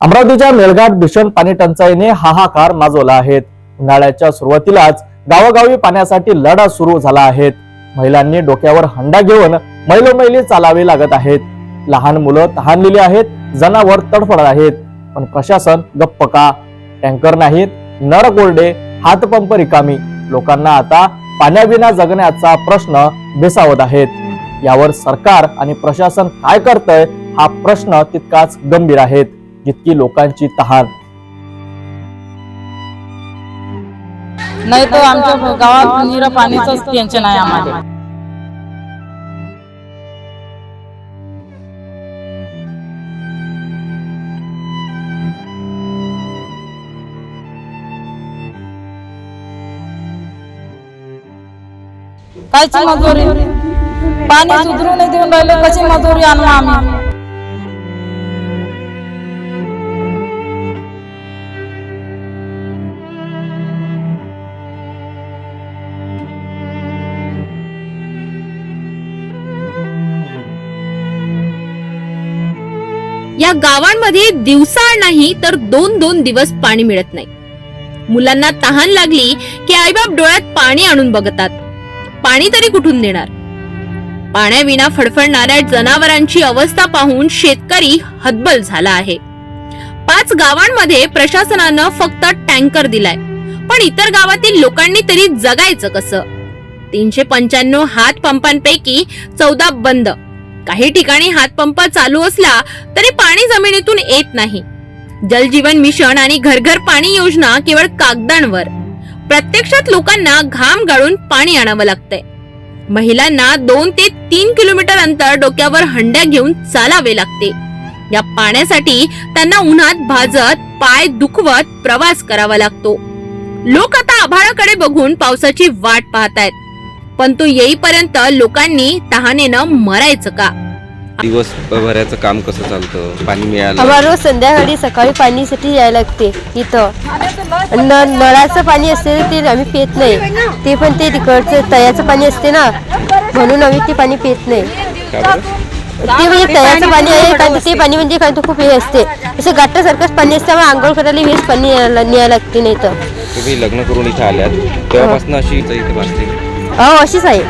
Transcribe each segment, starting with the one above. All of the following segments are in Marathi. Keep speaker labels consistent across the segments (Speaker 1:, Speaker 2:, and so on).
Speaker 1: अमरावतीच्या मेळघाट भीषण पाणी टंचाईने हाहाकार माजवला आहे. उन्हाळ्याच्या सुरुवातीलाच गावोगावी पाण्यासाठी लढा सुरू झाला आहे. महिलांनी डोक्यावर हंडा घेऊन मैलोमैली चालावे लागत आहेत. लहान मुलं तहानलेली आहेत जनावर तडफडत आहेत. पण प्रशासन गप्प का? टँकर नाहीत नळ कोरडे हातपंप रिकामी. लोकांना आता पाण्याविना जगण्याचा प्रश्न भेसावत आहेत. यावर सरकार आणि प्रशासन काय करतंय हा प्रश्न तितकाच गंभीर आहेत जितकी लोकांची तहान.
Speaker 2: नाही तर आमच्या गावात निरा पाणीच टेन्शन आहे आम्हाला. कायची मजुरी? पाणी सुधरू नाही देऊन राहिले कशी मजुरी आणू आम्ही?
Speaker 3: या गावांमध्ये दिवसा नाही तर दोन दोन दिवस पाणी मिळत नाही. मुलांना तहान लागली की आईबाप डोळ्यात पाणी आणून बघतात. पाणी तरी कुठून देणार? पाण्याविना फडफडणाऱ्या जनावरांची अवस्था पाहून शेतकरी हतबल झाला आहे. पाच गावांमध्ये प्रशासनानं फक्त टँकर दिलाय पण इतर गावातील लोकांनी तरी जगायचं कसं? तीनशे पंच्याण्णव हात पंपांपैकी चौदा बंद काही ठिकाणी हातपंप चालू असला तरी पाणी जमिनीतून येत नाही. जलजीवन मिशन आणि घरघर पाणी योजना केवळ कागदांवर. प्रत्यक्षात लोकांना घाम गाळून पाणी आणावं लागतंय. महिलांना दोन ते तीन किलोमीटर अंतर डोक्यावर हंड्या घेऊन चालावे लागते. या पाण्यासाठी त्यांना उन्हात भाजत पाय दुखवत प्रवास करावा लागतो. लोक आता आभाळाकडे बघून पावसाची वाट पाहतायत. पण तो येईपर्यंत लोकांनी तहानेनं मरायचं का?
Speaker 4: दिवसभराचं काम कसं चालतं? पाणी मिळालं.
Speaker 5: आम्हाला रोज संध्याकाळी सकाळी पाणीसाठी यायला लागते इथं. न नळाचं पाणी असते ते आम्ही पित नाही. ते पण ते तिकडचं तयाचं पाणी असते ना म्हणून आम्ही ते पाणी पित नाही.
Speaker 4: का बरं?
Speaker 5: ते म्हणजे तयाचं पाणी आहे कारण ते पाणी म्हणजे काय खूप हे असते. असं गाठासारखंच पाणी असते आम्हाला आंघोळ करायला हेच पाणी न्यायला न्यायला लागते नाही तर.
Speaker 4: तुम्ही लग्न करून इथे आल्यात तेव्हापासून अशी इथं इथे भासते
Speaker 5: हो अशीच आहे.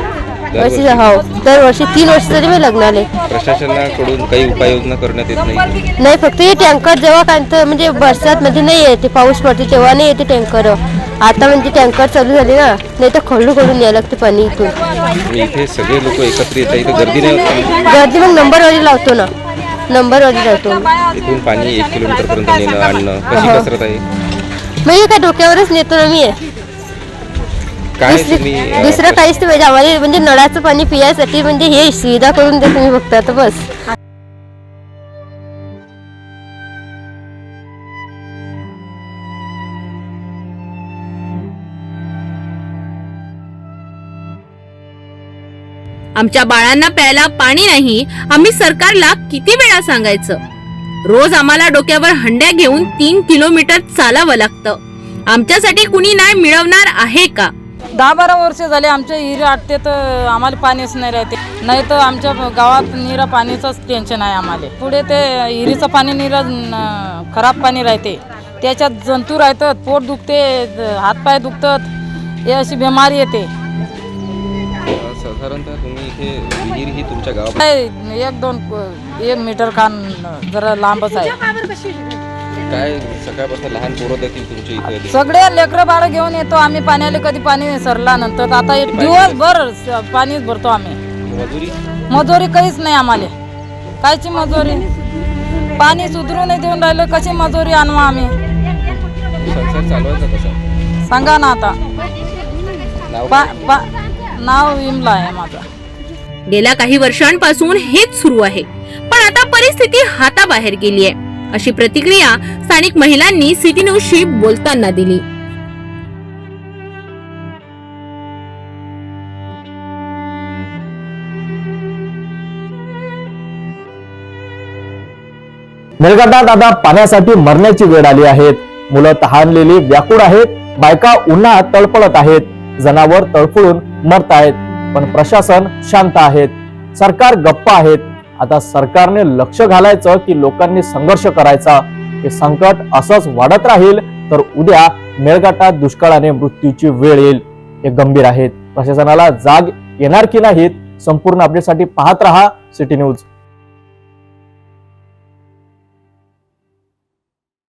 Speaker 5: अशीच हो. दरवर्षी तीन वर्ष तरी मी लग्नाले
Speaker 4: प्रशासनाकडून काही उपाययोजना करण्यात येत नाही.
Speaker 5: नाही फक्त हे टँकर जेव्हा काय म्हणजे बरसात मध्ये नाही येते पाऊस पडते तेव्हा नाही येते टँकर. आता म्हणजे टँकर चालू झाले ना नाही तर खळू खळून यायला लागते पाणी इथून.
Speaker 4: तुम्ही इथे सगळे लोक एकत्र येतात इथे गर्दी नाही होत का?
Speaker 5: गर्दी मग नंबरवारी लावतो ना. नंबरवारी लावतो.
Speaker 4: इथून पाणी एक किलोमीटर पर्यंत नेणं आणणं कशी
Speaker 5: हो.
Speaker 4: कसरत आहे?
Speaker 5: मग हे काय डोक्यावरच नेतो ना मी.
Speaker 4: काय
Speaker 5: दुसरी-
Speaker 4: तुम्ही अं,
Speaker 5: दुसरं काहीच नाही पाहिजे आम्हाला म्हणजे नळाचं पाणी पिण्यासाठी म्हणजे हे सुविधा करून द्या तुम्ही फक्त आता बस.
Speaker 3: आमच्या बाळांना प्यायला पाणी नाही आम्ही सरकारला किती वेळा सांगायचं? रोज आम्हाला डोक्यावर हंड्या घेऊन तीन किलोमीटर चालावं लागतं. आमच्यासाठी कुणी नाही मिळवणार आहे का?
Speaker 2: दहा बारा वर्ष झाले आमच्या हिरे आटते तर आम्हाला पाणीच नाही राहते. नाही तर आमच्या गावात निरा पाणीचंच टेन्शन आहे आम्हाला. पुढे ते हिरीचं पाणी निरा खराब पाणी राहते. त्याच्यात जंतू राहतात पोट दुखते हातपाय दुखतात हे अशी बिमारी येते.
Speaker 4: साधारणतः तुम्ही इथे विहीर ही तुमच्या गावात
Speaker 2: काय एक दोन एक मीटर खान जरा लांबच आहे.
Speaker 4: काय सकाळपासून लहान पोरं देखील तुमच्या इथे.
Speaker 2: सगळे लेकरं बाळं घेऊन येतो आम्ही पाण्याला कधी पाणी सरला नंतर. आता एक दिवसभर स- पाणीच भरतो आम्ही.
Speaker 4: मजुरी?
Speaker 2: मजुरी काहीच नाही आम्हाला. कायची मजुरी? पाणी सुधरू नाही देऊन राहिलं कशी मजुरी आणू आम्ही?
Speaker 4: संसार चालवायचा कसा?
Speaker 2: सांगा ना आता.
Speaker 4: नाव
Speaker 2: पा पा नाव विमला आहे माझं.
Speaker 3: गेल्या काही वर्षांपासून हेच सुरू आहे. पण आता परिस्थिती हाताबाहेर गेली आहे. अशी प्रतिक्रिया स्थानिक महिलांनी सिटी न्यूजशी बोलताना दिली.
Speaker 1: मेळघाटात आता पाण्यासाठी मरण्याची वेळ आली आहेत मुलं तहानलेली व्याकुळ आहेत. बायका उन्हात तळपळत आहेत. जनावर तळफळून मरत आहेत पण प्रशासन शांत आहेत. सरकार गप्प आहेत. आता सरकारने लक्ष घालायचं की लोकांनी संघर्ष करायचा. हे संकट असंच वाढत राहील तर उद्या मेळघाटात दुष्काळाने मृत्यूची वेळ येईल. हे गंभीर आहेत. प्रशासनाला जाग येणार की नाहीत संपूर्ण अपडेटसाठी पाहत रहा. City news